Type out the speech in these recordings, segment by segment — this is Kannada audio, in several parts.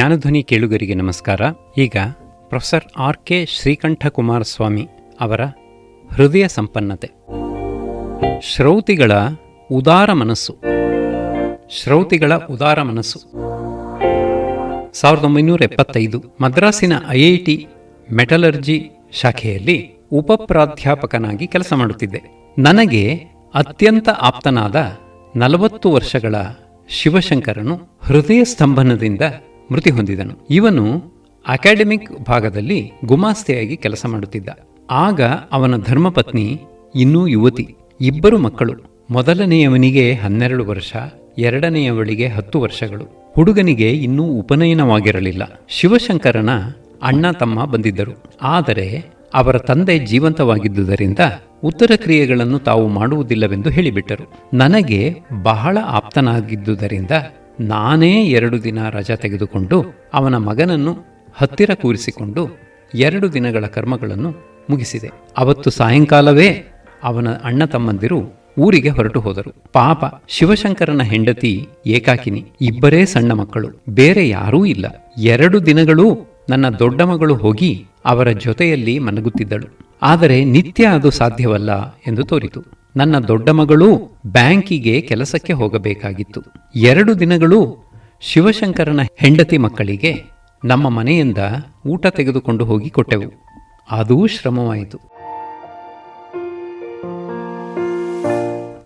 ಜ್ಞಾನಧ್ವನಿ ಕೇಳುಗರಿಗೆ ನಮಸ್ಕಾರ. ಈಗ professor R K Srikantha Kumaraswamy ಅವರ ಹೃದಯ ಸಂಪನ್ನತೆ. ಶ್ರೌತಿಗಳ ಉದಾರ ಮನಸ್ಸು. ಶ್ರೌತಿಗಳ ಉದಾರ ಮನಸ್ಸು. ಸಾವಿರದ ಒಂಬೈನೂರ ಎಪ್ಪತ್ತೈದು ಮದ್ರಾಸಿನ ಐಐಟಿ ಮೆಟಲರ್ಜಿ ಶಾಖೆಯಲ್ಲಿ ಉಪಪ್ರಾಧ್ಯಾಪಕನಾಗಿ ಕೆಲಸ ಮಾಡುತ್ತಿದ್ದೆ. ನನಗೆ ಅತ್ಯಂತ ಆಪ್ತನಾದ ನಲವತ್ತು ವರ್ಷಗಳ ಶಿವಶಂಕರನು ಹೃದಯ ಸ್ತಂಭನದಿಂದ ಮೃತಿ ಹೊಂದಿದನು. ಇವನು ಅಕಾಡೆಮಿಕ್ ಭಾಗದಲ್ಲಿ ಗುಮಾಸ್ತೆಯಾಗಿ ಕೆಲಸ ಮಾಡುತ್ತಿದ್ದ. ಆಗ ಅವನ ಧರ್ಮಪತ್ನಿ, ಇನ್ನೂ ಯುವತಿ, ಇಬ್ಬರು ಮಕ್ಕಳು, ಮೊದಲನೆಯವನಿಗೆ ಹನ್ನೆರಡು ವರ್ಷ, ಎರಡನೆಯವಳಿಗೆ ಹತ್ತು ವರ್ಷಗಳು. ಹುಡುಗನಿಗೆ ಇನ್ನೂ ಉಪನಯನವಾಗಿರಲಿಲ್ಲ. ಶಿವಶಂಕರನ ಅಣ್ಣ ತಮ್ಮ ಬಂದಿದ್ದರು. ಆದರೆ ಅವರ ತಂದೆ ಜೀವಂತವಾಗಿದ್ದುದರಿಂದ ಉತ್ತರ ಕ್ರಿಯೆಗಳನ್ನು ತಾವು ಮಾಡುವುದಿಲ್ಲವೆಂದು ಹೇಳಿಬಿಟ್ಟರು. ನನಗೆ ಬಹಳ ಆಪ್ತನಾಗಿದ್ದುದರಿಂದ ನಾನೇ ಎರಡು ದಿನ ರಜಾ ತೆಗೆದುಕೊಂಡು ಅವನ ಮಗನನ್ನು ಹತ್ತಿರ ಕೂರಿಸಿಕೊಂಡು ಎರಡು ದಿನಗಳ ಕರ್ಮಗಳನ್ನು ಮುಗಿಸಿದೆ. ಅವತ್ತು ಸಾಯಂಕಾಲವೇ ಅವನ ಅಣ್ಣ ತಮ್ಮಂದಿರು ಊರಿಗೆ ಹೊರಟು ಹೋದರು. ಪಾಪ ಶಿವಶಂಕರನ ಹೆಂಡತಿ ಏಕಾಕಿನಿ, ಇಬ್ಬರೇ ಸಣ್ಣ ಮಕ್ಕಳು, ಬೇರೆ ಯಾರೂ ಇಲ್ಲ. ಎರಡು ದಿನಗಳೂ ನನ್ನ ದೊಡ್ಡ ಮಗಳು ಹೋಗಿ ಅವರ ಜೊತೆಯಲ್ಲಿ ಮನಗುತ್ತಿದ್ದಳು ಆದರೆ ನಿತ್ಯ ಅದು ಸಾಧ್ಯವಲ್ಲ ಎಂದು ತೋರಿತು. ನನ್ನ ದೊಡ್ಡ ಮಗಳು ಬ್ಯಾಂಕಿಗೆ ಕೆಲಸಕ್ಕೆ ಹೋಗಬೇಕಾಗಿತ್ತು. ಎರಡು ದಿನಗಳು ಶಿವಶಂಕರನ ಹೆಂಡತಿ ಮಕ್ಕಳಿಗೆ ನಮ್ಮ ಮನೆಯಿಂದ ಊಟ ತೆಗೆದುಕೊಂಡು ಹೋಗಿ ಕೊಟ್ಟೆವು. ಅದೂ ಶ್ರಮವಾಯಿತು.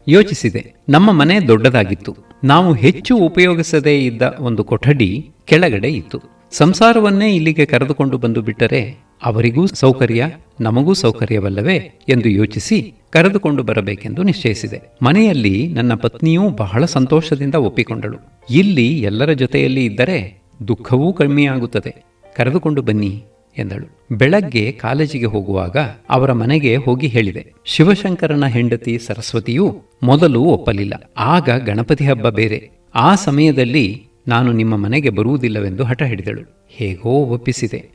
ಯೋಚಿಸಿದೆ, ನಮ್ಮ ಮನೆ ದೊಡ್ಡದಾಗಿತ್ತು. ನಾವು ಹೆಚ್ಚು ಉಪಯೋಗಿಸದೇ ಇದ್ದ ಒಂದು ಕೊಠಡಿ ಕೆಳಗಡೆ ಇತ್ತು. ಸಂಸಾರವನ್ನೇ ಇಲ್ಲಿಗೆ ಕರೆದುಕೊಂಡು ಬಂದು ಬಿಟ್ಟರೆ ಅವರಿಗೂ ಸೌಕರ್ಯ, ನಮಗೂ ಸೌಕರ್ಯವಲ್ಲವೇ ಎಂದು ಯೋಚಿಸಿ ಕರೆದುಕೊಂಡು ಬರಬೇಕೆಂದು ನಿಶ್ಚಯಿಸಿದೆ. ಮನೆಯಲ್ಲಿ ನನ್ನ ಪತ್ನಿಯೂ ಬಹಳ ಸಂತೋಷದಿಂದ ಒಪ್ಪಿಕೊಂಡಳು. ಇಲ್ಲಿ ಎಲ್ಲರ ಜೊತೆಯಲ್ಲಿ ಇದ್ದರೆ ದುಃಖವೂ ಕಡಿಮೆಯಾಗುತ್ತದೆ. ಕರೆದುಕೊಂಡು ಬನ್ನಿ ಎಂದಳು. ಬೆಳಗ್ಗೆ ಕಾಲೇಜಿಗೆ ಹೋಗುವಾಗ ಅವರ ಮನೆಗೆ ಹೋಗಿ ಹೇಳಿದೆ. ಶಿವಶಂಕರನ ಹೆಂಡತಿ ಸರಸ್ವತಿಯೂ ಮೊದಲು ಒಪ್ಪಲಿಲ್ಲ. ಆಗ ಗಣಪತಿ ಹಬ್ಬ ಬೇರೆ. ಆ ಸಮಯದಲ್ಲಿ ನಾನು ನಿಮ್ಮ ಮನೆಗೆ ಬರುವುದಿಲ್ಲವೆಂದು ಹಠ ಹಿಡಿದಳು. ಹೇಗೋ ಒಪ್ಪಿಸಿದೆ.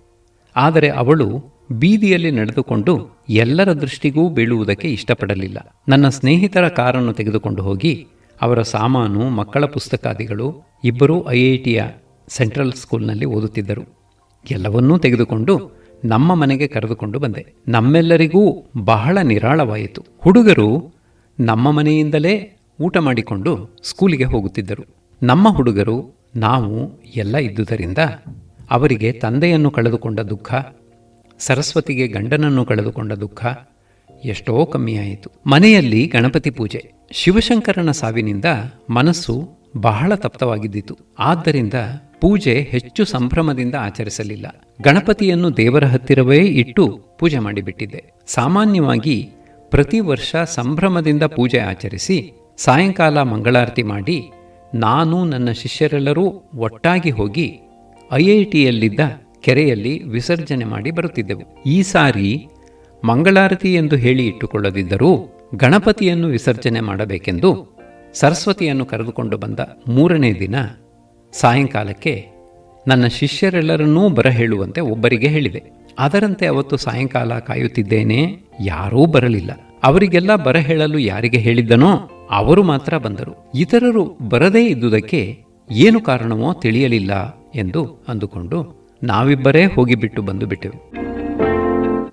ಆದರೆ ಅವಳು ಬೀದಿಯಲ್ಲಿ ನಡೆದುಕೊಂಡು ಎಲ್ಲರ ದೃಷ್ಟಿಗೂ ಬೀಳುವುದಕ್ಕೆ ಇಷ್ಟಪಡಲಿಲ್ಲ. ನನ್ನ ಸ್ನೇಹಿತರ ಕಾರನ್ನು ತೆಗೆದುಕೊಂಡು ಹೋಗಿ ಅವರ ಸಾಮಾನು, ಮಕ್ಕಳ ಪುಸ್ತಕಾದಿಗಳು, ಇಬ್ಬರೂ ಐ ಐ ಟಿಯ ಸೆಂಟ್ರಲ್ ಸ್ಕೂಲ್ನಲ್ಲಿ ಓದುತ್ತಿದ್ದರು. ಎಲ್ಲವನ್ನೂ ತೆಗೆದುಕೊಂಡು ನಮ್ಮ ಮನೆಗೆ ಕರೆದುಕೊಂಡು ಬಂದೆ. ನಮ್ಮೆಲ್ಲರಿಗೂ ಬಹಳ ನಿರಾಳವಾಯಿತು. ಹುಡುಗರು ನಮ್ಮ ಮನೆಯಿಂದಲೇ ಊಟ ಮಾಡಿಕೊಂಡು ಸ್ಕೂಲಿಗೆ ಹೋಗುತ್ತಿದ್ದರು. ನಮ್ಮ ಹುಡುಗರು, ನಾವು ಎಲ್ಲ ಇದ್ದುದರಿಂದ ಅವರಿಗೆ ತಂದೆಯನ್ನು ಕಳೆದುಕೊಂಡ ದುಃಖ, ಸರಸ್ವತಿಗೆ ಗಂಡನನ್ನು ಕಳೆದುಕೊಂಡ ದುಃಖ ಎಷ್ಟೋ ಕಮ್ಮಿಯಾಯಿತು. ಮನೆಯಲ್ಲಿ ಗಣಪತಿ ಪೂಜೆ. ಶಿವಶಂಕರನ ಸಾವಿನಿಂದ ಮನಸ್ಸು ಬಹಳ ತಪ್ತವಾಗಿದ್ದಿತು. ಆದ್ದರಿಂದ ಪೂಜೆ ಹೆಚ್ಚು ಸಂಭ್ರಮದಿಂದ ಆಚರಿಸಲಿಲ್ಲ. ಗಣಪತಿಯನ್ನು ದೇವರ ಹತ್ತಿರವೇ ಇಟ್ಟು ಪೂಜೆ ಮಾಡಿಬಿಟ್ಟಿದ್ದೆ. ಸಾಮಾನ್ಯವಾಗಿ ಪ್ರತಿ ವರ್ಷ ಸಂಭ್ರಮದಿಂದ ಪೂಜೆ ಆಚರಿಸಿ ಸಾಯಂಕಾಲ ಮಂಗಳಾರತಿ ಮಾಡಿ ನಾನು ನನ್ನ ಶಿಷ್ಯರೆಲ್ಲರೂ ಒಟ್ಟಾಗಿ ಹೋಗಿ ಐ ಐ ಟಿಯಲ್ಲಿದ್ದ ಕೆರೆಯಲ್ಲಿ ವಿಸರ್ಜನೆ ಮಾಡಿ ಬರುತ್ತಿದ್ದೆವು. ಈ ಸಾರಿ ಮಂಗಳಾರತಿ ಎಂದು ಹೇಳಿ ಇಟ್ಟುಕೊಳ್ಳದಿದ್ದರೂ ಗಣಪತಿಯನ್ನು ವಿಸರ್ಜನೆ ಮಾಡಬೇಕೆಂದು ಸರಸ್ವತಿಯನ್ನು ಕರೆದುಕೊಂಡು ಬಂದ ಮೂರನೇ ದಿನ ಸಾಯಂಕಾಲಕ್ಕೆ ನನ್ನ ಶಿಷ್ಯರೆಲ್ಲರನ್ನೂ ಬರ ಹೇಳುವಂತೆ ಒಬ್ಬರಿಗೆ ಹೇಳಿದೆ. ಅದರಂತೆ ಅವತ್ತು ಸಾಯಂಕಾಲ ಕಾಯುತ್ತಿದ್ದೇನೆ, ಯಾರೂ ಬರಲಿಲ್ಲ. ಅವರಿಗೆಲ್ಲ ಬರಹೇಳಲು ಯಾರಿಗೆ ಹೇಳಿದ್ದನೋ ಅವರು ಮಾತ್ರ ಬಂದರು. ಇತರರು ಬರದೇ ಇದ್ದುದಕ್ಕೆ ಏನು ಕಾರಣವೋ ತಿಳಿಯಲಿಲ್ಲ. ಎಂದು ಅಂದುಕೊಂಡು ನಾವಿಬ್ಬರೇ ಹೋಗಿಬಿಟ್ಟು ಬಂದು ಬಿಟ್ಟೆವು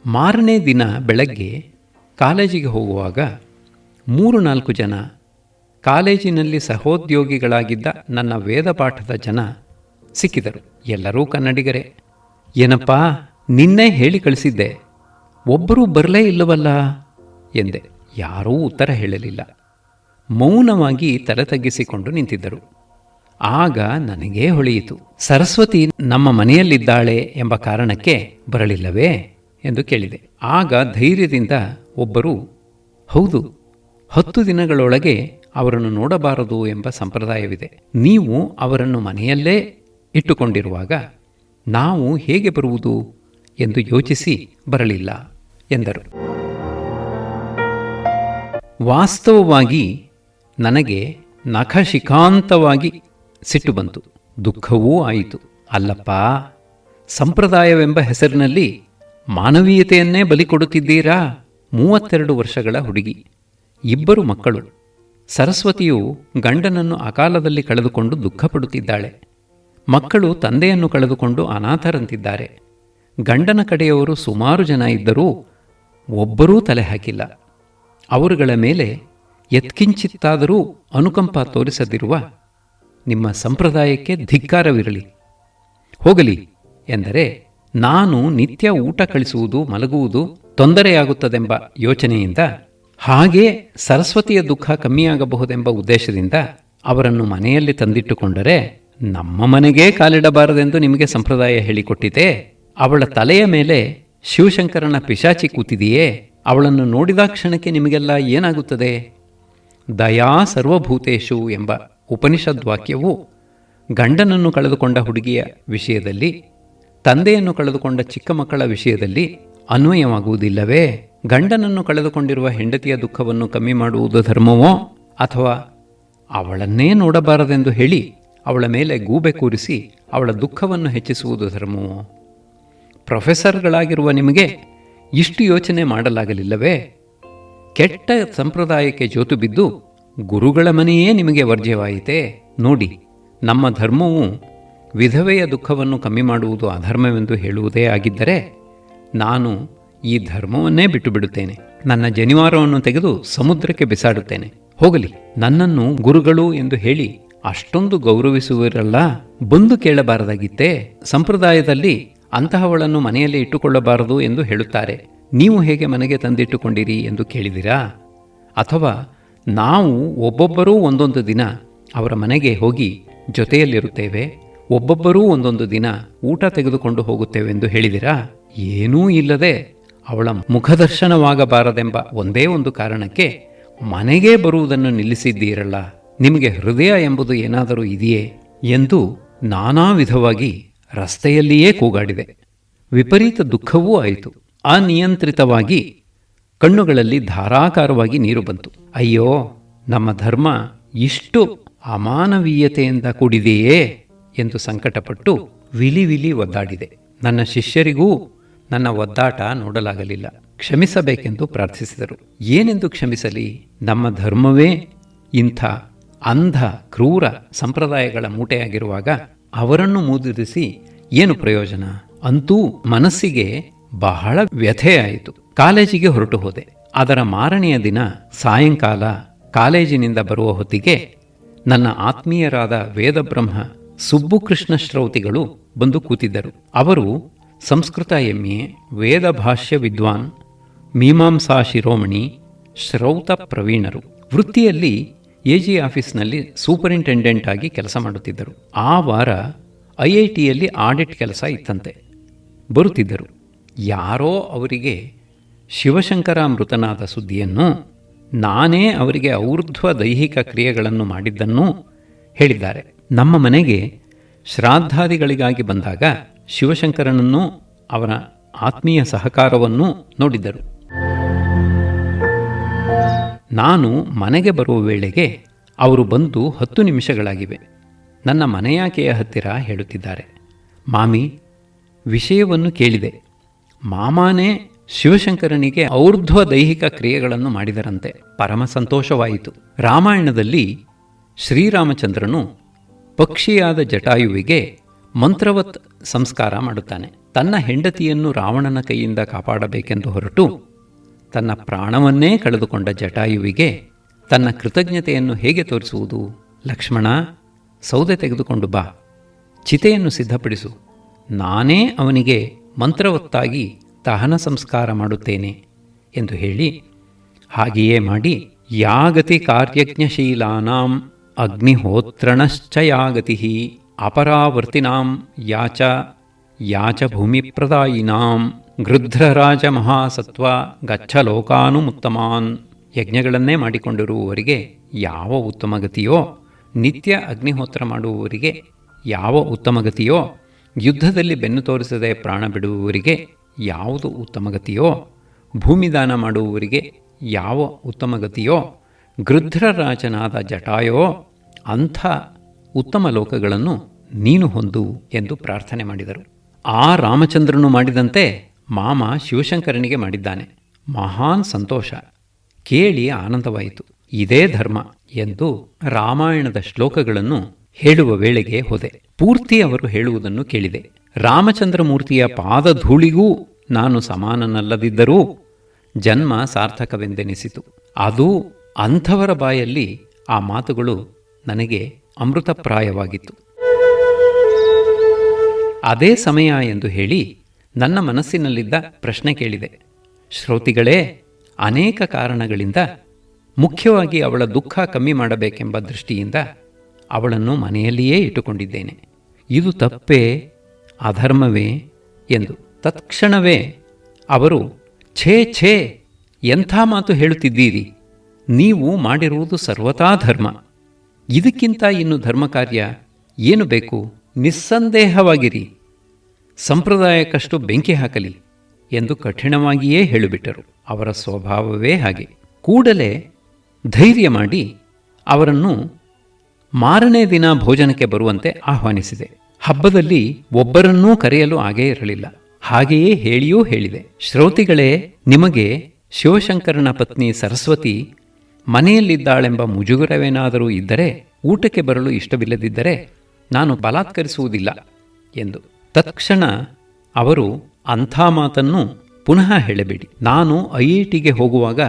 ಮಾರನೇ ದಿನ ಬೆಳಗ್ಗೆ ಕಾಲೇಜಿಗೆ ಹೋಗುವಾಗ ಮೂರು ನಾಲ್ಕು ಜನ ಕಾಲೇಜಿನಲ್ಲಿ ಸಹೋದ್ಯೋಗಿಗಳಾಗಿದ್ದ ನನ್ನ ವೇದ ಪಾಠದ ಜನ ಸಿಕ್ಕಿದರು. ಎಲ್ಲರೂ ಕನ್ನಡಿಗರೇ. ಏನಪ್ಪಾ, ನಿನ್ನೆ ಹೇಳಿ ಕಳಿಸಿದ್ದೆ. ಒಬ್ಬರೂ ಬರಲೇ ಇಲ್ಲವಲ್ಲ? ಎಂದೆ. ಯಾರೂ ಉತ್ತರ ಹೇಳಲಿಲ್ಲ. ಮೌನವಾಗಿ ತಲೆ ತಗ್ಗಿಸಿಕೊಂಡು ನಿಂತಿದ್ದರು. ಆಗ ನನಗೇ ಹೊಳೆಯಿತು. ಸರಸ್ವತಿ ನಮ್ಮ ಮನೆಯಲ್ಲಿದ್ದಾಳೆ ಎಂಬ ಕಾರಣಕ್ಕೆ ಬರಲಿಲ್ಲವೇ ಎಂದು ಕೇಳಿದೆ. ಆಗ ಧೈರ್ಯದಿಂದ ಒಬ್ಬರು, ಹೌದು, ಹತ್ತು ದಿನಗಳೊಳಗೆ ಅವರನ್ನು ನೋಡಬಾರದು ಎಂಬ ಸಂಪ್ರದಾಯವಿದೆ. ನೀವು ಅವರನ್ನು ಮನೆಯಲ್ಲೇ ಇಟ್ಟುಕೊಂಡಿರುವಾಗ ನಾವು ಹೇಗೆ ಬರುವುದು ಎಂದು ಯೋಚಿಸಿ ಬರಲಿಲ್ಲ, ಎಂದರು. ವಾಸ್ತವವಾಗಿ ನನಗೆ ನಖಶಿಖಾಂತವಾಗಿ ಸಿಟ್ಟು ಬಂತು. ದುಃಖವೂ ಆಯಿತು. ಅಲ್ಲಪ್ಪ, ಸಂಪ್ರದಾಯವೆಂಬ ಹೆಸರಿನಲ್ಲಿ ಮಾನವೀಯತೆಯನ್ನೇ ಬಲಿ ಕೊಡುತ್ತಿದ್ದೀರಾ? ಮೂವತ್ತೆರಡು ವರ್ಷಗಳ ಹುಡುಗಿ. ಇಬ್ಬರು ಮಕ್ಕಳು. ಸರಸ್ವತಿಯು ಗಂಡನನ್ನು ಅಕಾಲದಲ್ಲಿ ಕಳೆದುಕೊಂಡು ದುಃಖಪಡುತ್ತಿದ್ದಾಳೆ. ಮಕ್ಕಳು ತಂದೆಯನ್ನು ಕಳೆದುಕೊಂಡು ಅನಾಥರಂತಿದ್ದಾರೆ. ಗಂಡನ ಕಡೆಯವರು ಸುಮಾರು ಜನ ಇದ್ದರೂ ಒಬ್ಬರೂ ತಲೆ ಹಾಕಿಲ್ಲ. ಅವರುಗಳ ಮೇಲೆ ಎತ್ಕಿಂಚಿತ್ತಾದರೂ ಅನುಕಂಪ ತೋರಿಸದಿರುವ ನಿಮ್ಮ ಸಂಪ್ರದಾಯಕ್ಕೆ ಧಿಕ್ಕಾರವಿರಲಿ. ಹೋಗಲಿ ಎಂದರೆ ನಾನು ನಿತ್ಯ ಊಟ ಕಳಿಸುವುದು, ಮಲಗುವುದು ತೊಂದರೆಯಾಗುತ್ತದೆಂಬ ಯೋಚನೆಯಿಂದ, ಹಾಗೇ ಸರಸ್ವತಿಯ ದುಃಖ ಕಮ್ಮಿಯಾಗಬಹುದೆಂಬ ಉದ್ದೇಶದಿಂದ ಅವರನ್ನು ಮನೆಯಲ್ಲಿ ತಂದಿಟ್ಟುಕೊಂಡರೆ ನಮ್ಮ ಮನೆಗೇ ಕಾಲಿಡಬಾರದೆಂದು ನಿಮಗೆ ಸಂಪ್ರದಾಯ ಹೇಳಿಕೊಟ್ಟಿದೆ. ಅವಳ ತಲೆಯ ಮೇಲೆ ಶಿವಶಂಕರನ ಪಿಶಾಚಿ ಕೂತಿದೆಯೇ? ಅವಳನ್ನು ನೋಡಿದ ಕ್ಷಣಕ್ಕೆ ನಿಮಗೆಲ್ಲ ಏನಾಗುತ್ತದೆ? ದಯಾ ಸರ್ವಭೂತೇಶು ಎಂಬ ಉಪನಿಷದ್ ವಾಕ್ಯವು ಗಂಡನನ್ನು ಕಳೆದುಕೊಂಡ ಹುಡುಗಿಯ ವಿಷಯದಲ್ಲಿ, ತಂದೆಯನ್ನು ಕಳೆದುಕೊಂಡ ಚಿಕ್ಕ ಮಕ್ಕಳ ವಿಷಯದಲ್ಲಿ ಅನ್ವಯವಾಗುವುದಿಲ್ಲವೇ? ಗಂಡನನ್ನು ಕಳೆದುಕೊಂಡಿರುವ ಹೆಂಡತಿಯ ದುಃಖವನ್ನು ಕಮ್ಮಿ ಮಾಡುವುದು ಧರ್ಮವೋ? ಅಥವಾ ಅವಳನ್ನೇ ನೋಡಬಾರದೆಂದು ಹೇಳಿ ಅವಳ ಮೇಲೆ ಗೂಬೆ ಕೂರಿಸಿ ಅವಳ ದುಃಖವನ್ನು ಹೆಚ್ಚಿಸುವುದು ಧರ್ಮವೋ? ಪ್ರೊಫೆಸರ್ಗಳಾಗಿರುವ ನಿಮಗೆ ಇಷ್ಟು ಯೋಚನೆ ಮಾಡಲಾಗಲಿಲ್ಲವೇ? ಕೆಟ್ಟ ಸಂಪ್ರದಾಯಕ್ಕೆ ಜೋತು ಬಿದ್ದು ಗುರುಗಳ ಮನೆಯೇ ನಿಮಗೆ ವರ್ಜ್ಯವಾಯಿತೆ? ನೋಡಿ, ನಮ್ಮ ಧರ್ಮವು ವಿಧವೆಯ ದುಃಖವನ್ನು ಕಮ್ಮಿ ಮಾಡುವುದು ಅಧರ್ಮವೆಂದು ಹೇಳುವುದೇ ಆಗಿದ್ದರೆ ನಾನು ಈ ಧರ್ಮವನ್ನೇ ಬಿಟ್ಟು ಬಿಡುತ್ತೇನೆ ನನ್ನ ಜನಿವಾರವನ್ನು ತೆಗೆದು ಸಮುದ್ರಕ್ಕೆ ಬಿಸಾಡುತ್ತೇನೆ. ಹೋಗಲಿ, ನನ್ನನ್ನು ಗುರುಗಳು ಎಂದು ಹೇಳಿ ಅಷ್ಟೊಂದು ಗೌರವಿಸುವಿರಲ್ಲ? ಬಂದು ಕೇಳಬಾರದಾಗಿತ್ತೇ? ಸಂಪ್ರದಾಯದಲ್ಲಿ ಅಂತಹವಳನ್ನು ಮನೆಯಲ್ಲಿ ಇಟ್ಟುಕೊಳ್ಳಬಾರದು ಎಂದು ಹೇಳುತ್ತಾರೆ. ನೀವು ಹೇಗೆ ಮನೆಗೆ ತಂದಿಟ್ಟುಕೊಂಡಿರಿ ಎಂದು ಕೇಳಿದಿರಾ? ಅಥವಾ ನಾವು ಒಬ್ಬೊಬ್ಬರೂ ಒಂದೊಂದು ದಿನ ಅವರ ಮನೆಗೆ ಹೋಗಿ ಜೊತೆಯಲ್ಲಿರುತ್ತೇವೆ. ಒಬ್ಬೊಬ್ಬರೂ ಒಂದೊಂದು ದಿನ ಊಟ ತೆಗೆದುಕೊಂಡು ಹೋಗುತ್ತೇವೆಂದು ಹೇಳಿದಿರಾ? ಏನೂ ಇಲ್ಲದೆ ಅವಳ ಮುಖದರ್ಶನವಾಗಬಾರದೆಂಬ ಒಂದೇ ಒಂದು ಕಾರಣಕ್ಕೆ ಮನೆಗೆ ಬರುವುದನ್ನು ನಿಲ್ಲಿಸಿದ್ದೀರಲ್ಲ. ನಿಮಗೆ ಹೃದಯ ಎಂಬುದು ಏನಾದರೂ ಇದೆಯೇ ಎಂದು ನಾನಾ ವಿಧವಾಗಿ ರಸ್ತೆಯಲ್ಲಿಯೇ ಕೂಗಾಡಿದೆ. ವಿಪರೀತ ದುಃಖವೂ ಆಯಿತು. ಅನಿಯಂತ್ರಿತವಾಗಿ ಕಣ್ಣುಗಳಲ್ಲಿ ಧಾರಾಕಾರವಾಗಿ ನೀರು ಬಂತು. ಅಯ್ಯೋ, ನಮ್ಮ ಧರ್ಮ ಇಷ್ಟು ಅಮಾನವೀಯತೆಯಿಂದ ಕೂಡಿದೆಯೇ ಎಂದು ಸಂಕಟಪಟ್ಟು ವಿಲಿ ವಿಲಿ ಒದ್ದಾಡಿದೆ. ನನ್ನ ಶಿಷ್ಯರಿಗೂ ನನ್ನ ಒದ್ದಾಟ ನೋಡಲಾಗಲಿಲ್ಲ. ಕ್ಷಮಿಸಬೇಕೆಂದು ಪ್ರಾರ್ಥಿಸಿದರು. ಏನೆಂದು ಕ್ಷಮಿಸಲಿ? ನಮ್ಮ ಧರ್ಮವೇ ಇಂಥ ಅಂಧ, ಕ್ರೂರ ಸಂಪ್ರದಾಯಗಳ ಮೂಟೆಯಾಗಿರುವಾಗ ಅವರನ್ನು ಮುದುರಿಸಿ ಏನು ಪ್ರಯೋಜನ? ಅಂತೂ ಮನಸ್ಸಿಗೆ ಬಹಳ ವ್ಯಥೆಯಾಯಿತು. ಕಾಲೇಜಿಗೆ ಹೊರಟು ಹೋದೆ. ಅದರ ಮಾರನೆಯ ದಿನ ಸಾಯಂಕಾಲ ಕಾಲೇಜಿನಿಂದ ಬರುವ ಹೊತ್ತಿಗೆ ನನ್ನ ಆತ್ಮೀಯರಾದ ವೇದಬ್ರಹ್ಮ, ಸುಬ್ಬುಕೃಷ್ಣ ಶ್ರೌತಿಗಳು ಬಂದು ಕೂತಿದ್ದರು. ಅವರು ಸಂಸ್ಕೃತ ಎಂಎ ವೇದ ಭಾಷ್ಯ ವಿದ್ವಾನ್, ಮೀಮಾಂಸಾ ಶಿರೋಮಣಿ, ಶ್ರೌತ ಪ್ರವೀಣರು. ವೃತ್ತಿಯಲ್ಲಿ ಎ ಜಿ ಆಫೀಸ್ನಲ್ಲಿ ಸೂಪರಿಂಟೆಂಡೆಂಟ್ ಆಗಿ ಕೆಲಸ ಮಾಡುತ್ತಿದ್ದರು. ಆ ವಾರ ಐ ಐ ಟಿಯಲ್ಲಿ ಆಡಿಟ್ ಕೆಲಸ ಇತ್ತಂತೆ. ಬರುತ್ತಿದ್ದರು. ಯಾರೋ ಅವರಿಗೆ ಶಿವಶಂಕರ ಮೃತನಾದ ಸುದ್ದಿಯನ್ನು ನಾನೇ ಅವರಿಗೆ ಔರ್ಧ್ವ ದೈಹಿಕ ಕ್ರಿಯೆಗಳನ್ನು ಮಾಡಿದ್ದನ್ನು ಹೇಳಿದ್ದಾರೆ. ನಮ್ಮ ಮನೆಗೆ ಶ್ರಾದ್ದಾದಿಗಳಿಗಾಗಿ ಬಂದಾಗ ಶಿವಶಂಕರನನ್ನು ಅವನ ಆತ್ಮೀಯ ಸಹಕಾರವನ್ನು ನೋಡಿದ್ದರು. ನಾನು ಮನೆಗೆ ಬರುವ ವೇಳೆಗೆ ಅವರು ಬಂದು ಹತ್ತು ನಿಮಿಷಗಳಾಗಿವೆ. ನನ್ನ ಮನೆಯಾಕೆಯ ಹತ್ತಿರ ಹೇಳುತ್ತಿದ್ದಾರೆ. ಮಾಮಿ, ವಿಷಯವನ್ನು ಕೇಳಿದೆ. ಮಾಮಾನೇ ಶಿವಶಂಕರನಿಗೆ ಔರ್ಧ್ವ ದೈಹಿಕ ಕ್ರಿಯೆಗಳನ್ನು ಮಾಡಿದರಂತೆ. ಪರಮ ಸಂತೋಷವಾಯಿತು. ರಾಮಾಯಣದಲ್ಲಿ ಶ್ರೀರಾಮಚಂದ್ರನು ಪಕ್ಷಿಯಾದ ಜಟಾಯುವಿಗೆ ಮಂತ್ರವತ್ ಸಂಸ್ಕಾರ ಮಾಡುತ್ತಾನೆ. ತನ್ನ ಹೆಂಡತಿಯನ್ನು ರಾವಣನ ಕೈಯಿಂದ ಕಾಪಾಡಬೇಕೆಂದು ಹೊರಟು ತನ್ನ ಪ್ರಾಣವನ್ನೇ ಕಳೆದುಕೊಂಡ ಜಟಾಯುವಿಗೆ ತನ್ನ ಕೃತಜ್ಞತೆಯನ್ನು ಹೇಗೆ ತೋರಿಸುವುದು? ಲಕ್ಷ್ಮಣ, ಸೌದೆ ತೆಗೆದುಕೊಂಡು ಬಾ. ಚಿತೆಯನ್ನು ಸಿದ್ಧಪಡಿಸು. ನಾನೇ ಅವನಿಗೆ ಮಂತ್ರವತ್ತಾಗಿ ದಹನ ಸಂಸ್ಕಾರ ಮಾಡುತ್ತೇನೆ ಎಂದು ಹೇಳಿ ಹಾಗೆಯೇ ಮಾಡಿ ಯಾಗತಿ ಕಾರ್ಯಜ್ಞಶೀಲಾನಾಂ ಅಗ್ನಿಹೋತ್ರಣಶ್ಚ ಯಾಗತಿ ಅಪರಾವರ್ತಿನಾಂ ಯಾಚ ಯಾಚ ಭೂಮಿಪ್ರದಾಯಿನಾಂ ಗೃಧ್ರರಾಜ ಮಹಾಸತ್ವ ಗಚ್ಚಲೋಕಾನುಮುತ್ತಮಾನ್ ಯಜ್ಞಗಳನ್ನೇ ಮಾಡಿಕೊಂಡಿರುವವರಿಗೆ ಯಾವ ಉತ್ತಮ ಗತಿಯೋ, ನಿತ್ಯ ಅಗ್ನಿಹೋತ್ರ ಮಾಡುವವರಿಗೆ ಯಾವ ಉತ್ತಮ ಗತಿಯೋ, ಯುದ್ಧದಲ್ಲಿ ಬೆನ್ನು ತೋರಿಸದೆ ಪ್ರಾಣ ಬಿಡುವವರಿಗೆ ಯಾವುದು ಉತ್ತಮ ಗತಿಯೋ, ಭೂಮಿದಾನ ಮಾಡುವವರಿಗೆ ಯಾವ ಉತ್ತಮ ಗತಿಯೋ ಗೃಧ್ರರಾಜನಾದ ಜಟಾಯೋ, ಅಂಥ ಉತ್ತಮ ಲೋಕಗಳನ್ನು ನೀನು ಹೊಂದು ಎಂದು ಪ್ರಾರ್ಥನೆ ಮಾಡಿದರು. ಆ ರಾಮಚಂದ್ರನು ಮಾಡಿದಂತೆ ಮಾಮ ಶಿವಶಂಕರನಿಗೆ ಮಾಡಿದ್ದಾನೆ. ಮಹಾನ್ ಸಂತೋಷ. ಕೇಳಿ ಆನಂದವಾಯಿತು. ಇದೇ ಧರ್ಮ ಎಂದು ರಾಮಾಯಣದ ಶ್ಲೋಕಗಳನ್ನು ಹೇಳುವ ವೇಳೆಗೆ ಹೋದೆ. ಪೂರ್ತಿ ಅವರು ಹೇಳುವುದನ್ನು ಕೇಳಿದೆ. ರಾಮಚಂದ್ರಮೂರ್ತಿಯ ಪಾದಧೂಳಿಗೂ ನಾನು ಸಮಾನನಲ್ಲದಿದ್ದರೂ ಜನ್ಮ ಸಾರ್ಥಕವೆಂದೆನಿಸಿತು. ಅದು ಅಂಥವರ ಬಾಯಲ್ಲಿ ಆ ಮಾತುಗಳು ನನಗೆ ಅಮೃತಪ್ರಾಯವಾಗಿತ್ತು. ಅದೇ ಸಮಯ ಎಂದು ಹೇಳಿ ನನ್ನ ಮನಸ್ಸಿನಲ್ಲಿದ್ದ ಪ್ರಶ್ನೆ ಕೇಳಿದೆ. ಶ್ರೋತಿಗಳೇ, ಅನೇಕ ಕಾರಣಗಳಿಂದ ಮುಖ್ಯವಾಗಿ ಅವಳ ದುಃಖ ಕಮ್ಮಿ ಮಾಡಬೇಕೆಂಬ ದೃಷ್ಟಿಯಿಂದ ಅವಳನ್ನು ಮನೆಯಲ್ಲಿಯೇ ಇಟ್ಟುಕೊಂಡಿದ್ದೇನೆ. ಇದು ತಪ್ಪೇ, ಅಧರ್ಮವೇ ಎಂದು. ತತ್ಕ್ಷಣವೇ ಅವರು, ಛೇ ಛೇ, ಎಂಥ ಮಾತು ಹೇಳುತ್ತಿದ್ದೀರಿ? ನೀವು ಮಾಡಿರುವುದು ಸರ್ವತಾ ಧರ್ಮ. ಇದಕ್ಕಿಂತ ಇನ್ನು ಧರ್ಮ ಕಾರ್ಯ ಏನು ಬೇಕು? ನಿಸ್ಸಂದೇಹವಾಗಿರಿ. ಸಂಪ್ರದಾಯಕ್ಕಷ್ಟು ಬೆಂಕಿ ಹಾಕಲಿ ಎಂದು ಕಠಿಣವಾಗಿಯೇ ಹೇಳಿಬಿಟ್ಟರು. ಅವರ ಸ್ವಭಾವವೇ ಹಾಗೆ. ಕೂಡಲೇ ಧೈರ್ಯ ಮಾಡಿ ಅವರನ್ನು ಮಾರನೇ ದಿನ ಭೋಜನಕ್ಕೆ ಬರುವಂತೆ ಆಹ್ವಾನಿಸಿದೆ. ಹಬ್ಬದಲ್ಲಿ ಒಬ್ಬರನ್ನೂ ಕರೆಯಲು ಆಗೇ ಇರಲಿಲ್ಲ. ಹಾಗೆಯೇ ಹೇಳಿಯೂ ಹೇಳಿದೆ. ಶ್ರೋತಿಗಳೇ, ನಿಮಗೆ ಶಿವಶಂಕರನ ಪತ್ನಿ ಸರಸ್ವತಿ ಮನೆಯಲ್ಲಿದ್ದಾಳೆಂಬ ಮುಜುಗರವೇನಾದರೂ ಇದ್ದರೆ, ಊಟಕ್ಕೆ ಬರಲು ಇಷ್ಟವಿಲ್ಲದಿದ್ದರೆ ನಾನು ಬಲಾತ್ಕರಿಸುವುದಿಲ್ಲ ಎಂದು. ತತ್ಕ್ಷಣ ಅವರು ಅಂಥ ಮಾತನ್ನು ಪುನಃ ಹೇಳಬೇಡಿ. ನಾನು ಐ ಐ ಟಿಗೆ ಹೋಗುವಾಗ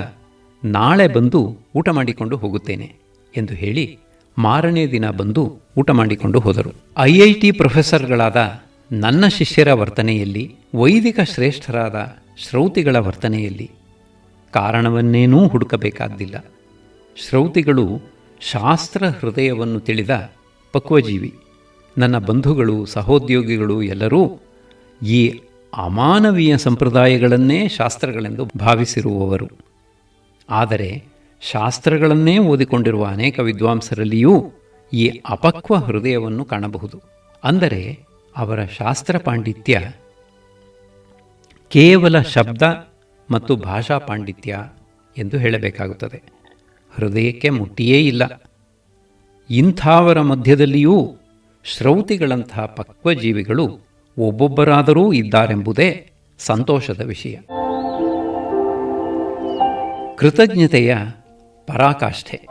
ನಾಳೆ ಬಂದು ಊಟ ಮಾಡಿಕೊಂಡು ಹೋಗುತ್ತೇನೆ ಎಂದು ಹೇಳಿ ಮಾರನೇ ದಿನ ಬಂದು ಊಟ ಮಾಡಿಕೊಂಡು ಹೋದರು. ಐ ಐ ಟಿ ಪ್ರೊಫೆಸರ್ಗಳಾದ ನನ್ನ ಶಿಷ್ಯರ ವರ್ತನೆಯಲ್ಲಿ, ವೈದಿಕ ಶ್ರೇಷ್ಠರಾದ ಶ್ರೌತಿಗಳ ವರ್ತನೆಯಲ್ಲಿ ಕಾರಣವನ್ನೇನೂ ಹುಡುಕಬೇಕಾದ್ದಿಲ್ಲ. ಶ್ರೌತಿಗಳು ಶಾಸ್ತ್ರ ಹೃದಯವನ್ನು ತಿಳಿದ ಪಕ್ವಜೀವಿ. ನನ್ನ ಬಂಧುಗಳು, ಸಹೋದ್ಯೋಗಿಗಳು ಎಲ್ಲರೂ ಈ ಅಮಾನವೀಯ ಸಂಪ್ರದಾಯಗಳನ್ನೇ ಶಾಸ್ತ್ರಗಳೆಂದು ಭಾವಿಸಿರುವವರು. ಆದರೆ ಶಾಸ್ತ್ರಗಳನ್ನೇ ಓದಿಕೊಂಡಿರುವ ಅನೇಕ ವಿದ್ವಾಂಸರಲ್ಲಿಯೂ ಈ ಅಪಕ್ವ ಹೃದಯವನ್ನು ಕಾಣಬಹುದು. ಅಂದರೆ ಅವರ ಶಾಸ್ತ್ರ ಪಾಂಡಿತ್ಯ ಕೇವಲ ಶಬ್ದ ಮತ್ತು ಭಾಷಾ ಪಾಂಡಿತ್ಯ ಎಂದು ಹೇಳಬೇಕಾಗುತ್ತದೆ. ಹೃದಯಕ್ಕೆ ಮುಟ್ಟಿಯೇ ಇಲ್ಲ. ಇಂಥವರ ಮಧ್ಯದಲ್ಲಿಯೂ ಶ್ರೌತಿಗಳಂತಹ ಪಕ್ವಜೀವಿಗಳು ಒಬ್ಬೊಬ್ಬರಾದರೂ ಇದ್ದಾರೆಂಬುದೇ ಸಂತೋಷದ ವಿಷಯ. ಕೃತಜ್ಞತೆಯ ಪರಾಕಾಷ್ಠೆ.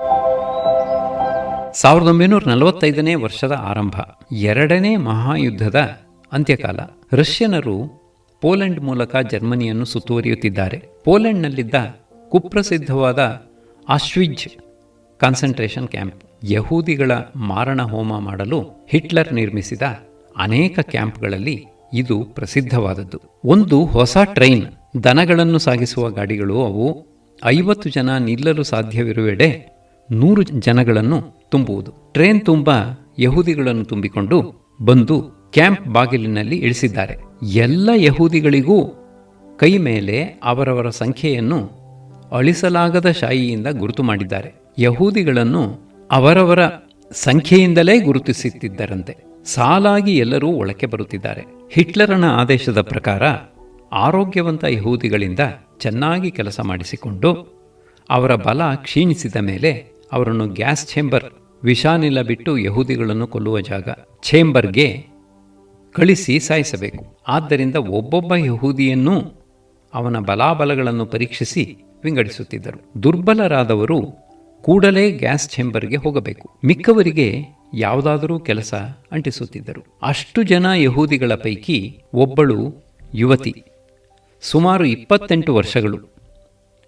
ಸಾವಿರದ ಒಂಬೈನೂರ ನಲವತ್ತೈದನೇ ವರ್ಷದ ಆರಂಭ. ಎರಡನೇ ಮಹಾಯುದ್ಧದ ಅಂತ್ಯಕಾಲ. ರಷ್ಯನರು ಪೋಲೆಂಡ್ ಮೂಲಕ ಜರ್ಮನಿಯನ್ನು ಸುತ್ತುವರಿಯುತ್ತಿದ್ದಾರೆ. ಪೋಲೆಂಡ್ನಲ್ಲಿದ್ದ ಕುಪ್ರಸಿದ್ಧವಾದ ಆಶ್ವಿಜ್ ಕಾನ್ಸಂಟ್ರೇಷನ್ ಕ್ಯಾಂಪ್. ಯಹೂದಿಗಳ ಮಾರಣ ಹೋಮ ಮಾಡಲು ಹಿಟ್ಲರ್ ನಿರ್ಮಿಸಿದ ಅನೇಕ ಕ್ಯಾಂಪ್ಗಳಲ್ಲಿ ಇದು ಪ್ರಸಿದ್ಧವಾದದ್ದು. ಒಂದು ಹೊಸ ಟ್ರೈನ್ ದನಗಳನ್ನು ಸಾಗಿಸುವ ಗಾಡಿಗಳು ಅವು ಐವತ್ತು ಜನ ನಿಲ್ಲಲು ಸಾಧ್ಯವಿರುವೆಡೆ ನೂರು ಜನಗಳನ್ನು ತುಂಬುವುದು. ಟ್ರೈನ್ ತುಂಬ ಯಹೂದಿಗಳನ್ನು ತುಂಬಿಕೊಂಡು ಬಂದು ಕ್ಯಾಂಪ್ ಬಾಗಿಲಿನಲ್ಲಿ ಇಳಿಸಿದ್ದಾರೆ. ಎಲ್ಲ ಯಹೂದಿಗಳಿಗೂ ಕೈ ಮೇಲೆ ಅವರವರ ಸಂಖ್ಯೆಯನ್ನು ಅಳಿಸಲಾಗದ ಶಾಯಿಯಿಂದ ಗುರುತು ಮಾಡಿದ್ದಾರೆ. ಯಹೂದಿಗಳನ್ನು ಅವರವರ ಸಂಖ್ಯೆಯಿಂದಲೇ ಗುರುತಿಸುತ್ತಿದ್ದರಂತೆ. ಸಾಲಾಗಿ ಎಲ್ಲರೂ ಒಳಕ್ಕೆ ಬರುತ್ತಿದ್ದಾರೆ. ಹಿಟ್ಲರನ ಆದೇಶದ ಪ್ರಕಾರ ಆರೋಗ್ಯವಂತ ಯಹೂದಿಗಳಿಂದ ಚೆನ್ನಾಗಿ ಕೆಲಸ ಮಾಡಿಸಿಕೊಂಡು ಅವರ ಬಲ ಕ್ಷೀಣಿಸಿದ ಮೇಲೆ ಅವರನ್ನು ಗ್ಯಾಸ್ ಛೇಂಬರ್, ವಿಷಾನಿಲ ಬಿಟ್ಟು ಯಹೂದಿಗಳನ್ನು ಕೊಲ್ಲುವ ಜಾಗ ಛೇಂಬರ್ಗೆ ಕಳಿಸಿ ಸಾಯಿಸಬೇಕು. ಆದ್ದರಿಂದ ಒಬ್ಬೊಬ್ಬ ಯಹೂದಿಯನ್ನೂ ಅವನ ಬಲಾಬಲಗಳನ್ನು ಪರೀಕ್ಷಿಸಿ ವಿಂಗಡಿಸುತ್ತಿದ್ದರು. ದುರ್ಬಲರಾದವರು ಕೂಡಲೇ ಗ್ಯಾಸ್ ಛೇಂಬರ್ಗೆ ಹೋಗಬೇಕು. ಮಿಕ್ಕವರಿಗೆ ಯಾವುದಾದರೂ ಕೆಲಸ ಅಂಟಿಸುತ್ತಿದ್ದರು. ಅಷ್ಟು ಜನ ಯಹೂದಿಗಳ ಪೈಕಿ ಒಬ್ಬಳು ಯುವತಿ. ಸುಮಾರು ಇಪ್ಪತ್ತೆಂಟು ವರ್ಷಗಳು.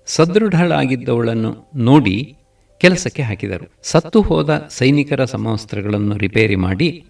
ಸದೃಢಳಾಗಿದ್ದವಳನ್ನು ನೋಡಿ ಕೆಲಸಕ್ಕೆ ಹಾಕಿದರು. ಸತ್ತು ಹೋದ ಸೈನಿಕರ ಸಮವಸ್ತ್ರಗಳನ್ನು ರಿಪೇರಿ ಮಾಡಿ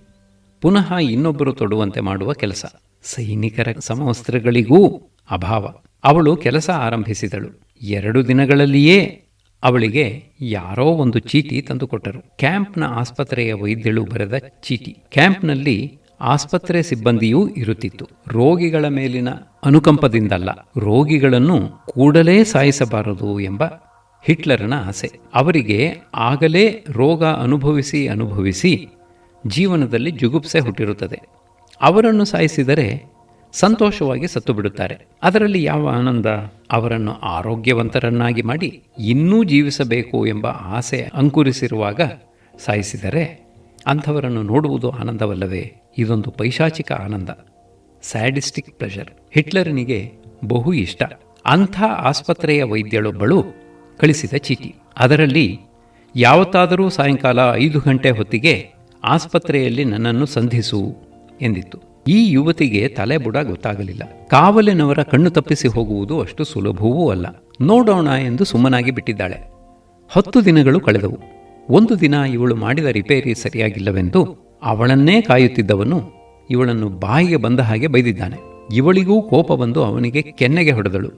ಪುನಃ ಇನ್ನೊಬ್ಬರು ತೊಡುವಂತೆ ಮಾಡುವ ಕೆಲಸ. ಸೈನಿಕರ ಸಮವಸ್ತ್ರಗಳಿಗೂ ಅಭಾವ. ಅವಳು ಕೆಲಸ ಆರಂಭಿಸಿದಳು. ಎರಡು ದಿನಗಳಲ್ಲಿಯೇ ಅವಳಿಗೆ ಯಾರೋ ಒಂದು ಚೀಟಿ ತಂದುಕೊಟ್ಟರು. ಕ್ಯಾಂಪ್ನ ಆಸ್ಪತ್ರೆಯ ವೈದ್ಯಳು ಬರೆದ ಚೀಟಿ. ಕ್ಯಾಂಪ್ನಲ್ಲಿ ಆಸ್ಪತ್ರೆ ಸಿಬ್ಬಂದಿಯೂ ಇರುತ್ತಿತ್ತು. ರೋಗಿಗಳ ಮೇಲಿನ ಅನುಕಂಪದಿಂದಲ್ಲ, ರೋಗಿಗಳನ್ನು ಕೂಡಲೇ ಸಾಯಿಸಬಾರದು ಎಂಬ ಹಿಟ್ಲರನ ಆಸೆ. ಅವರಿಗೆ ಆಗಲೇ ರೋಗ ಅನುಭವಿಸಿ ಅನುಭವಿಸಿ ಜೀವನದಲ್ಲಿ ಜುಗುಪ್ಸೆ ಹುಟ್ಟಿರುತ್ತದೆ. ಅವರನ್ನು ಸಾಯಿಸಿದರೆ ಸಂತೋಷವಾಗಿ ಸತ್ತು ಬಿಡುತ್ತಾರೆ ಅದರಲ್ಲಿ ಯಾವ ಆನಂದ? ಅವರನ್ನು ಆರೋಗ್ಯವಂತರನ್ನಾಗಿ ಮಾಡಿ ಇನ್ನೂ ಜೀವಿಸಬೇಕು ಎಂಬ ಆಸೆ ಅಂಕುರಿಸಿರುವಾಗ ಸಾಯಿಸಿದರೆ ಅಂಥವರನ್ನು ನೋಡುವುದು ಆನಂದವಲ್ಲವೇ? ಇದೊಂದು ಪೈಶಾಚಿಕ ಆನಂದ, ಸ್ಯಾಡಿಸ್ಟಿಕ್ ಪ್ಲೆಷರ್. ಹಿಟ್ಲರ್ನಿಗೆ ಬಹು ಇಷ್ಟ. ಅಂಥ ಆಸ್ಪತ್ರೆಯ ವೈದ್ಯಳೊಬ್ಬಳು ಕಳಿಸಿದ ಚೀಟಿ. ಅದರಲ್ಲಿ, ಯಾವತ್ತಾದರೂ ಸಾಯಂಕಾಲ ಐದು ಗಂಟೆ ಹೊತ್ತಿಗೆ ಆಸ್ಪತ್ರೆಯಲ್ಲಿ ನನ್ನನ್ನು ಸಂಧಿಸು ಎಂದಿತ್ತು. ಈ ಯುವತಿಗೆ ತಲೆ ಬುಡ ಗೊತ್ತಾಗಲಿಲ್ಲ. ಕಾವಲಿನವರ ಕಣ್ಣು ತಪ್ಪಿಸಿ ಹೋಗುವುದು ಅಷ್ಟು ಸುಲಭವೂ ಅಲ್ಲ. ನೋಡೋಣ ಎಂದು ಸುಮ್ಮನಾಗಿ ಬಿಟ್ಟಿದ್ದಾಳೆ. ಹತ್ತು ದಿನಗಳು ಕಳೆದವು. ಒಂದು ದಿನ ಇವಳು ಮಾಡಿದ ರಿಪೇರಿ ಸರಿಯಾಗಿಲ್ಲವೆಂದು ಅವಳನ್ನೇ ಕಾಯುತ್ತಿದ್ದವನು ಇವಳನ್ನು ಬಾಯಿಗೆ ಬಂದ ಹಾಗೆ ಬೈದಿದ್ದಾನೆ. ಇವಳಿಗೂ ಕೋಪ ಬಂದು ಅವನಿಗೆ ಕೆನ್ನೆಗೆ ಹೊಡೆದಳು.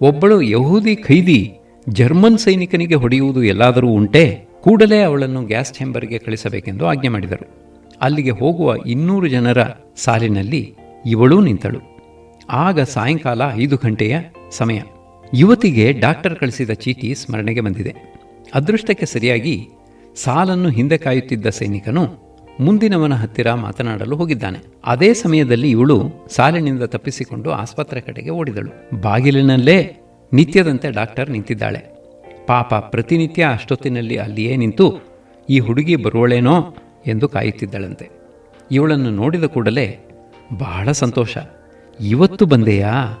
ಒಬ್ಬಳು ಯಹೂದಿ ಖೈದಿ ಜರ್ಮನ್ ಸೈನಿಕನಿಗೆ ಹೊಡೆಯುವುದು ಎಲ್ಲಾದರೂ ಉಂಟೆ, ಕೂಡಲೇ ಅವಳನ್ನು ಗ್ಯಾಸ್ ಚೇಂಬರ್ಗೆ ಕಳಿಸಬೇಕೆಂದು ಆಜ್ಞೆ ಮಾಡಿದರು. ಅಲ್ಲಿಗೆ ಹೋಗುವ ಇನ್ನೂರು ಜನರ ಸಾಲಿನಲ್ಲಿ ಇವಳೂ ನಿಂತಳು. ಆಗ ಸಾಯಂಕಾಲ ಐದು ಗಂಟೆಯ ಸಮಯ. ಯುವತಿಗೆ ಡಾಕ್ಟರ್ ಕಳಿಸಿದ ಚೀಟಿ ಸ್ಮರಣೆಗೆ ಬಂದಿದೆ. ಅದೃಷ್ಟಕ್ಕೆ ಸರಿಯಾಗಿ ಸಾಲನ್ನು ಹಿಂದೆ ಕಾಯುತ್ತಿದ್ದ ಸೈನಿಕನು ಮುಂದಿನವನ ಹತ್ತಿರ ಮಾತನಾಡಲು ಹೋಗಿದ್ದಾನೆ. ಅದೇ ಸಮಯದಲ್ಲಿ ಇವಳು ಸಾಲಿನಿಂದ ತಪ್ಪಿಸಿಕೊಂಡು ಆಸ್ಪತ್ರೆ ಕಡೆಗೆ ಓಡಿದಳು. ಬಾಗಿಲಿನಲ್ಲೇ ನಿತ್ಯದಂತೆ ಡಾಕ್ಟರ್ ನಿಂತಿದ್ದಾಳೆ. ಪಾಪ ಪ್ರತಿನಿತ್ಯ ಅಷ್ಟೊತ್ತಿನಲ್ಲಿ ಅಲ್ಲಿಯೇ ನಿಂತು, ಈ ಹುಡುಗಿ ಬರುವಳೇನೋ? ಎಂದು ಕಾಯುತ್ತಿದ್ದಳಂತೆ. ಇವಳನ್ನು ನೋಡಿದ ಕೂಡಲೇ ಬಹಳ ಸಂತೋಷ. ಇವತ್ತು ಬಂದೆಯಾ?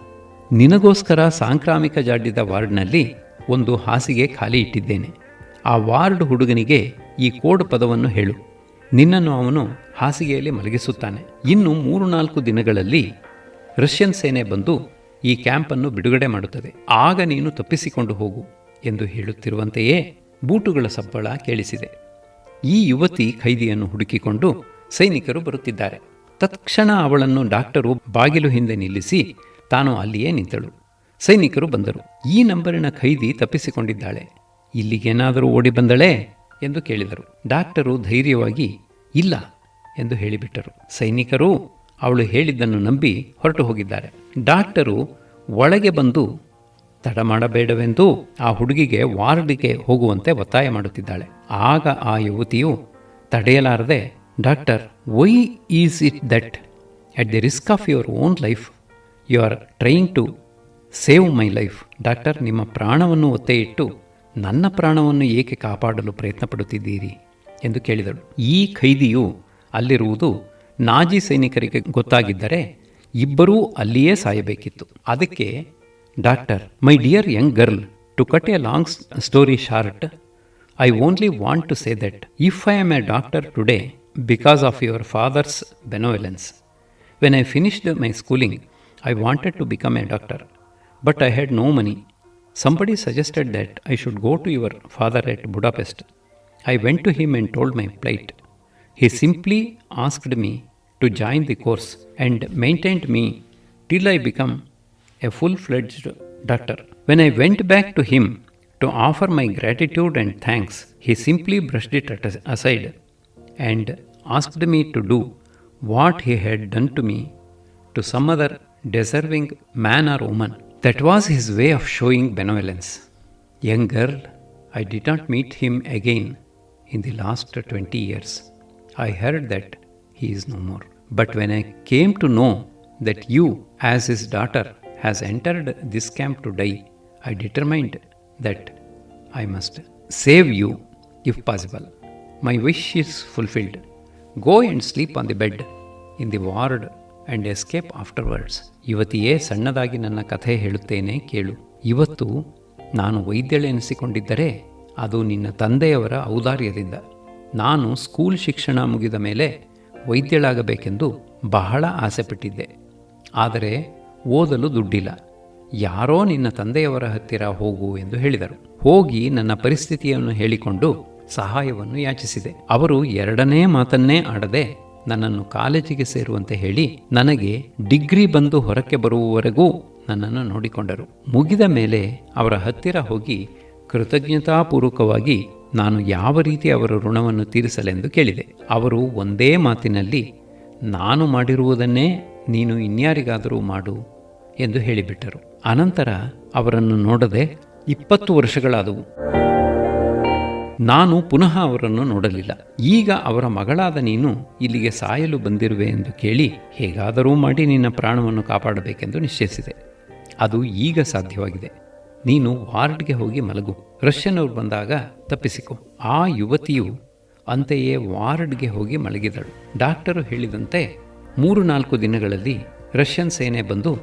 ನಿನಗೋಸ್ಕರ ಸಾಂಕ್ರಾಮಿಕ ಜಾಡ್ಯದ ವಾರ್ಡ್ನಲ್ಲಿ ಒಂದು ಹಾಸಿಗೆ ಖಾಲಿ ಇಟ್ಟಿದ್ದೇನೆ. ಆ ವಾರ್ಡ್ ಹುಡುಗನಿಗೆ ಈ ಕೋಡ್ ಪದವನ್ನು ಹೇಳು. ನಿನ್ನನ್ನು ಅವನು ಹಾಸಿಗೆಯಲ್ಲಿ ಮಲಗಿಸುತ್ತಾನೆ. ಇನ್ನು ಮೂರು ನಾಲ್ಕು ದಿನಗಳಲ್ಲಿ ರಷ್ಯನ್ ಸೇನೆ ಬಂದು ಈ ಕ್ಯಾಂಪನ್ನು ಬಿಡುಗಡೆ ಮಾಡುತ್ತದೆ. ಆಗ ನೀನು ತಪ್ಪಿಸಿಕೊಂಡು ಹೋಗು ಎಂದು ಹೇಳುತ್ತಿರುವಂತೆಯೇ ಬೂಟುಗಳ ಸಬ್ಬಳ ಕೇಳಿಸಿದೆ. ಈ ಯುವತಿ ಖೈದಿಯನ್ನು ಹುಡುಕಿಕೊಂಡು ಸೈನಿಕರು ಬರುತ್ತಿದ್ದಾರೆ. ತತ್ಕ್ಷಣ ಅವಳನ್ನು ಡಾಕ್ಟರು ಬಾಗಿಲು ಹಿಂದೆ ನಿಲ್ಲಿಸಿ ತಾನು ಅಲ್ಲಿಯೇ ನಿಂತಳು. ಸೈನಿಕರು ಬಂದರು. ಈ ನಂಬರಿನ ಖೈದಿ ತಪ್ಪಿಸಿಕೊಂಡಿದ್ದಾಳೆ. ಇಲ್ಲಿಗೇನಾದರೂ ಓಡಿ ಬಂದಳೇ? ಎಂದು ಕೇಳಿದರು. ಡಾಕ್ಟರು ಧೈರ್ಯವಾಗಿ, ಇಲ್ಲ ಎಂದು ಹೇಳಿಬಿಟ್ಟರು. ಸೈನಿಕರು ಅವಳು ಹೇಳಿದ್ದನ್ನು ನಂಬಿ ಹೊರಟು ಹೋಗಿದ್ದಾರೆ. ಡಾಕ್ಟರು ಒಳಗೆ ಬಂದು, ತಡ ಮಾಡಬೇಡವೆಂದು ಆ ಹುಡುಗಿಗೆ ವಾರ್ಡ್ಗೆ ಹೋಗುವಂತೆ ಒತ್ತಾಯ ಮಾಡುತ್ತಿದ್ದಾಳೆ. ಆಗ ಆ ಯುವತಿಯು, ತಡೆಯಲಾರದೆ, doctor why is it that at the risk of your own life you are trying to save my life doctor, ನಿಮ್ಮ ಪ್ರಾಣವನ್ನು ಒತ್ತೆ ಇಟ್ಟು ನನ್ನ ಪ್ರಾಣವನ್ನು ಏಕೆ ಕಾಪಾಡಲು ಪ್ರಯತ್ನ ಪಡುತ್ತಿದ್ದೀರಿ ಎಂದು ಕೇಳಿದಳು. ಈ ಖೈದಿಯು ಅಲ್ಲಿರುವುದು ನಾಜಿ ಸೈನಿಕರಿಗೆ ಗೊತ್ತಾಗಿದ್ದರೆ ಇಬ್ಬರೂ ಅಲ್ಲಿಯೇ ಸಾಯಬೇಕಿತ್ತು. ಅದಕ್ಕೆ, doctor, my dear young girl, to cut a long story short, I only want to say that if I am a doctor today because of your father's benevolence. When I finished my schooling, I wanted to become a doctor, but I had no money. Somebody suggested that I should go to your father at Budapest. I went to him and told my plight. He simply asked me to join the course and maintained me till I become a full fledged doctor. When I went back to him to offer my gratitude and thanks, he simply brushed it aside and asked me to do what he had done to me to some other deserving man or woman. That was his way of showing benevolence. Young girl, I did not meet him again in the last 20 years. I heard that he is no more. But when I came to know that you, as his daughter, has entered this camp to die, I determined that I must save you if possible. My wish is fulfilled. Go and sleep on the bed in the ward and escape afterwards ಯುವತಿಯೇ, ಸಣ್ಣದಾಗಿ ನನ್ನ ಕಥೆ ಹೇಳುತ್ತೇನೆ ಕೇಳು. ಇವತ್ತು ನಾನು ವೈದ್ಯಳೆನಿಸಿಕೊಂಡಿದ್ದರೆ ಅದು ನಿನ್ನ ತಂದೆಯವರ ಔದಾರ್ಯದಿಂದ. ನಾನು ಸ್ಕೂಲ್ ಶಿಕ್ಷಣ ಮುಗಿದ ಮೇಲೆ ವೈದ್ಯಳಾಗಬೇಕೆಂದು ಬಹಳ ಆಸೆಪಟ್ಟಿದ್ದೆ. ಆದರೆ ಓದಲು ದುಡ್ಡಿಲ್ಲ. ಯಾರೋ ನಿನ್ನ ತಂದೆಯವರ ಹತ್ತಿರ ಹೋಗು ಎಂದು ಹೇಳಿದರು. ಹೋಗಿ ನನ್ನ ಪರಿಸ್ಥಿತಿಯನ್ನು ಹೇಳಿಕೊಂಡು ಸಹಾಯವನ್ನು ಯಾಚಿಸಿದೆ. ಅವರು ಎರಡನೇ ಮಾತನ್ನೇ ಆಡದೆ ನನ್ನನ್ನು ಕಾಲೇಜಿಗೆ ಸೇರುವಂತೆ ಹೇಳಿ ನನಗೆ ಡಿಗ್ರಿ ಬಂದು ಹೊರಕ್ಕೆ ಬರುವವರೆಗೂ ನನ್ನನ್ನು ನೋಡಿಕೊಂಡರು. ಮುಗಿದ ಮೇಲೆ ಅವರ ಹತ್ತಿರ ಹೋಗಿ ಕೃತಜ್ಞತಾಪೂರ್ವಕವಾಗಿ ನಾನು ಯಾವ ರೀತಿ ಅವರ ಋಣವನ್ನು ತೀರಿಸಲೆಂದು ಕೇಳಿದೆ. ಅವರು ಒಂದೇ ಮಾತಿನಲ್ಲಿ, ನಾನು ಮಾಡಿರುವುದನ್ನೇ ನೀನು ಇನ್ಯಾರಿಗಾದರೂ ಮಾಡು ಎಂದು ಹೇಳಿಬಿಟ್ಟರು. ಅನಂತರ ಅವರನ್ನು ನೋಡದೆ ಇಪ್ಪತ್ತು ವರ್ಷಗಳಾದವು. ನಾನು ಪುನಃ ಅವರನ್ನು ನೋಡಲಿಲ್ಲ. ಈಗ ಅವರ ಮಗಳಾದ ನೀನು ಇಲ್ಲಿಗೆ ಸಾಯಲು ಬಂದಿರುವೆ ಎಂದು ಕೇಳಿ, ಹೇಗಾದರೂ ಮಾಡಿ ನಿನ್ನ ಪ್ರಾಣವನ್ನು ಕಾಪಾಡಬೇಕೆಂದು ನಿಶ್ಚಯಿಸಿದೆ. ಅದು ಈಗ ಸಾಧ್ಯವಾಗಿದೆ. ನೀನು ವಾರ್ಡ್ಗೆ ಹೋಗಿ ಮಲಗು. ರಷ್ಯನವ್ರು ಬಂದಾಗ ತಪ್ಪಿಸಿಕೊ. ಆ ಯುವತಿಯು ಅಂತೆಯೇ ವಾರ್ಡ್ಗೆ ಹೋಗಿ ಮಲಗಿದಳು. ಡಾಕ್ಟರು ಹೇಳಿದಂತೆ ಮೂರು ನಾಲ್ಕು ದಿನಗಳಲ್ಲಿ ರಷ್ಯನ್ ಸೇನೆ ಬಂದು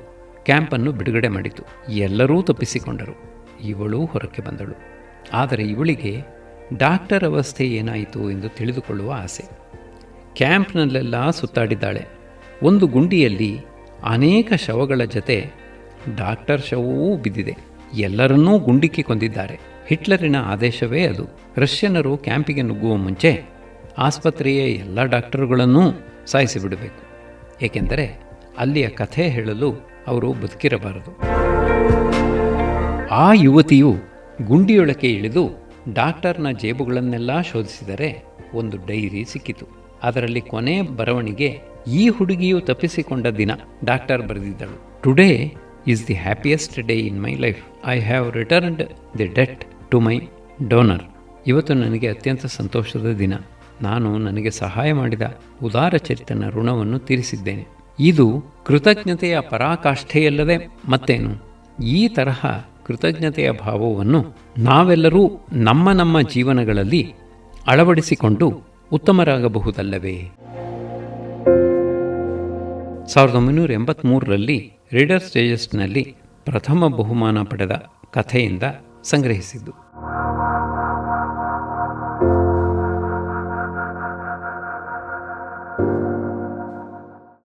ಕ್ಯಾಂಪನ್ನು ಬಿಡುಗಡೆ ಮಾಡಿತು. ಎಲ್ಲರೂ ತಪ್ಪಿಸಿಕೊಂಡರು. ಇವಳು ಹೊರಕ್ಕೆ ಬಂದಳು. ಆದರೆ ಇವಳಿಗೆ ಡಾಕ್ಟರ್ ಅವಸ್ಥೆ ಏನಾಯಿತು ಎಂದು ತಿಳಿದುಕೊಳ್ಳುವ ಆಸೆ. ಕ್ಯಾಂಪ್ನಲ್ಲೆಲ್ಲ ಸುತ್ತಾಡಿದ್ದಾಳೆ. ಒಂದು ಗುಂಡಿಯಲ್ಲಿ ಅನೇಕ ಶವಗಳ ಜೊತೆ ಡಾಕ್ಟರ್ ಶವವೂ ಬಿದ್ದಿದೆ. ಎಲ್ಲರನ್ನೂ ಗುಂಡಿಕ್ಕಿ ಕೊಂದಿದ್ದಾರೆ. ಹಿಟ್ಲರಿನ ಆದೇಶವೇ ಅದು. ರಷ್ಯನರು ಕ್ಯಾಂಪಿಗೆ ನುಗ್ಗುವ ಮುಂಚೆ ಆಸ್ಪತ್ರೆಯ ಎಲ್ಲ ಡಾಕ್ಟರುಗಳನ್ನೂ ಸಾಯಿಸಿಬಿಡಬೇಕು ಏಕೆಂದರೆ ಅಲ್ಲಿಯ ಕಥೆ ಹೇಳಲು ಅವರು ಬದುಕಿರಬಾರದು. ಆ ಯುವತಿಯು ಗುಂಡಿಯೊಳಕ್ಕೆ ಇಳಿದು ಡಾಕ್ಟರ್ನ ಜೇಬುಗಳನ್ನೆಲ್ಲ ಶೋಧಿಸಿದರೆ ಒಂದು ಡೈರಿ ಸಿಕ್ಕಿತು. ಅದರಲ್ಲಿ ಕೊನೆ ಬರವಣಿಗೆ ಈ ಹುಡುಗಿಯು ತಪ್ಪಿಸಿಕೊಂಡ ದಿನ doctor ಬರೆದಿದ್ದಳು. Today is the happiest day in my life I have returned the debt to my donor ಇವತ್ತು ನನಗೆ ಅತ್ಯಂತ ಸಂತೋಷದ ದಿನ. ನಾನು ನನಗೆ ಸಹಾಯ ಮಾಡಿದ ಉದಾರ ಚರಿತನ ಋಣವನ್ನು ತೀರಿಸಿದ್ದೇನೆ. ಇದು ಕೃತಜ್ಞತೆಯ ಪರಾಕಾಷ್ಠೆಯಲ್ಲದೆ ಮತ್ತೇನು? ಈ ತರಹ ಕೃತಜ್ಞತೆಯ ಭಾವವನ್ನು ನಾವೆಲ್ಲರೂ ನಮ್ಮ ನಮ್ಮ ಜೀವನಗಳಲ್ಲಿ ಅಳವಡಿಸಿಕೊಂಡು ಉತ್ತಮರಾಗಬಹುದಲ್ಲವೇ? ಸಾವಿರದ ಒಂಬೈನೂರ ಎಂಬತ್ತ್ಮೂರರಲ್ಲಿ ರೀಡರ್ಸ್ ಡೈಜೆಸ್ಟ್ನಲ್ಲಿ ಪ್ರಥಮ ಬಹುಮಾನ ಪಡೆದ ಕಥೆಯಿಂದ ಸಂಗ್ರಹಿಸಿದ್ದು.